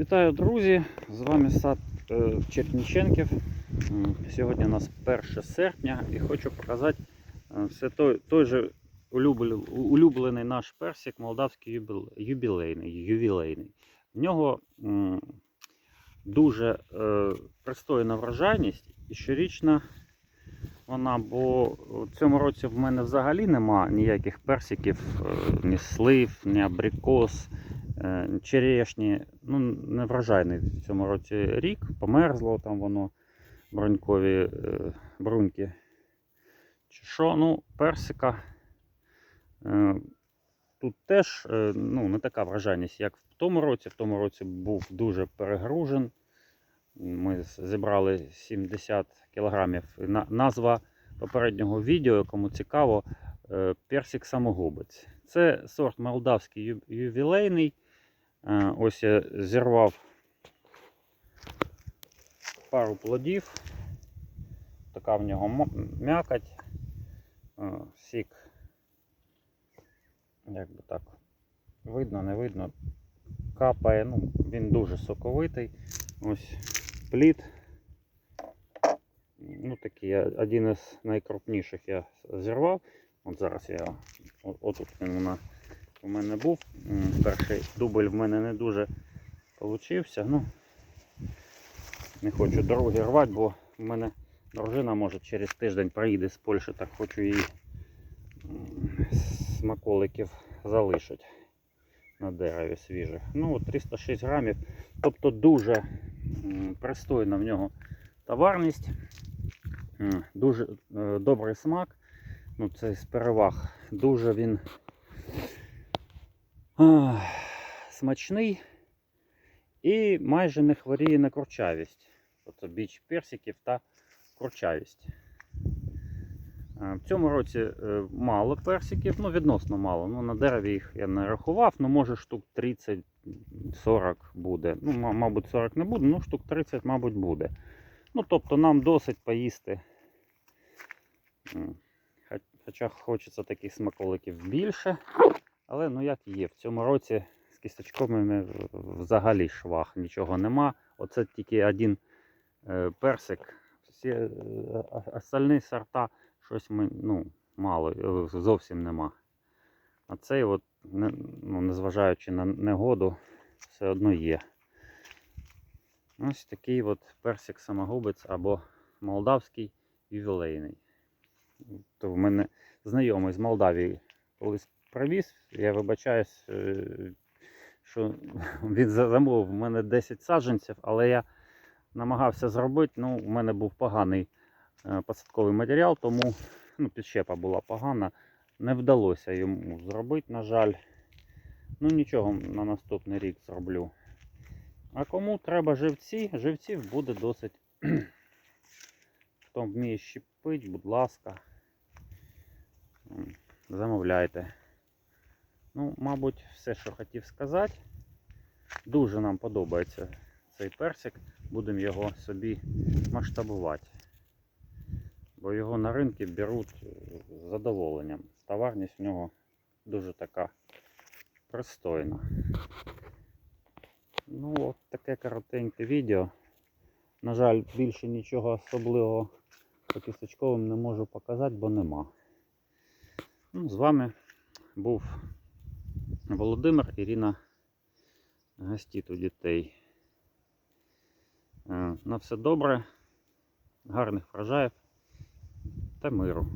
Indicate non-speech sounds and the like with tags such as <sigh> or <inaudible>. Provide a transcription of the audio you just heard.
Вітаю, друзі! З вами сад е, Черніченків. Сьогодні у нас 1 серпня і хочу показати е, все той, той же улюблений, наш персик, молдавський юбілейний. ювілейний. В нього дуже е, пристойна врожайність і щорічна вона, бо в цьому році в мене взагалі нема ніяких персиків, ні слив, ні абрикос. Черешні, ну, не врожайний в цьому році рік, померзло там воно, бронькові е, бруньки. Чи що, ну, персика. Е, тут теж е, ну, не така врожайність, як в тому році. В тому році був дуже перегружен. Ми зібрали 70 кілограмів. На- Назва попереднього відео, кому цікаво, е, персик самогубець. Це сорт молдавський ювілейний. Е, Ось я зірвав пару плодів. Така в нього м'якоть. Е, Сік. Як би так. Видно, не видно. Капає, ну, він дуже соковитий. Ось плід. Ну, такий один із найкрупніших я зірвав. От зараз я отут він у нас у мене був. Перший дубль в мене не дуже получився. Ну, не хочу другий рвати, бо в мене дружина може через тиждень приїде з Польщі, так хочу її смаколиків залишити на дереві свіжих. Ну, 306 грамів. Тобто дуже пристойна в нього товарність. Дуже е, добрий смак. Ну, це з переваг. Дуже він смачний і майже не хворіє на курчавість. Тобто біч персиків та курчавість. В цьому році е, мало персиків, ну відносно мало. Ну, на дереві їх я не рахував, ну може штук 30-40 буде. Ну, мабуть, 40 не буде, ну штук 30, мабуть, буде. Ну, тобто нам досить поїсти. Хоча хочеться таких смаколиків більше. Але ну як є, в цьому році з кісточками взагалі швах, нічого нема. Оце тільки один е, персик. Всі е, остальні сорта щось ми, ну, мало, е, зовсім нема. А цей, от, ну, незважаючи на негоду, все одно є. Ось такий от персик самогубець або молдавський ювілейний. То в мене знайомий з Молдавії колись привіз. Я вибачаюсь, е, що <laughs> він за- замовив в мене 10 саджанців, але я намагався зробити. Ну, у мене був поганий е, посадковий матеріал, тому ну, підщепа була погана. Не вдалося йому зробити, на жаль. Ну нічого, на наступний рік зроблю. А кому треба живці, живців буде досить. <clears throat> Хто вміє щепити, будь ласка. Замовляйте. Ну, мабуть, все, що хотів сказати. Дуже нам подобається цей персик. Будемо його собі масштабувати. Бо його на ринку беруть е, з задоволенням. Товарність в нього дуже така пристойна. Ну, от таке коротеньке відео. На жаль, більше нічого особливого по кісточковим не можу показати, бо нема. Ну, з вами був Володимир Ірина гостіть у дітей. Е, На все добре, гарних врожаїв та миру.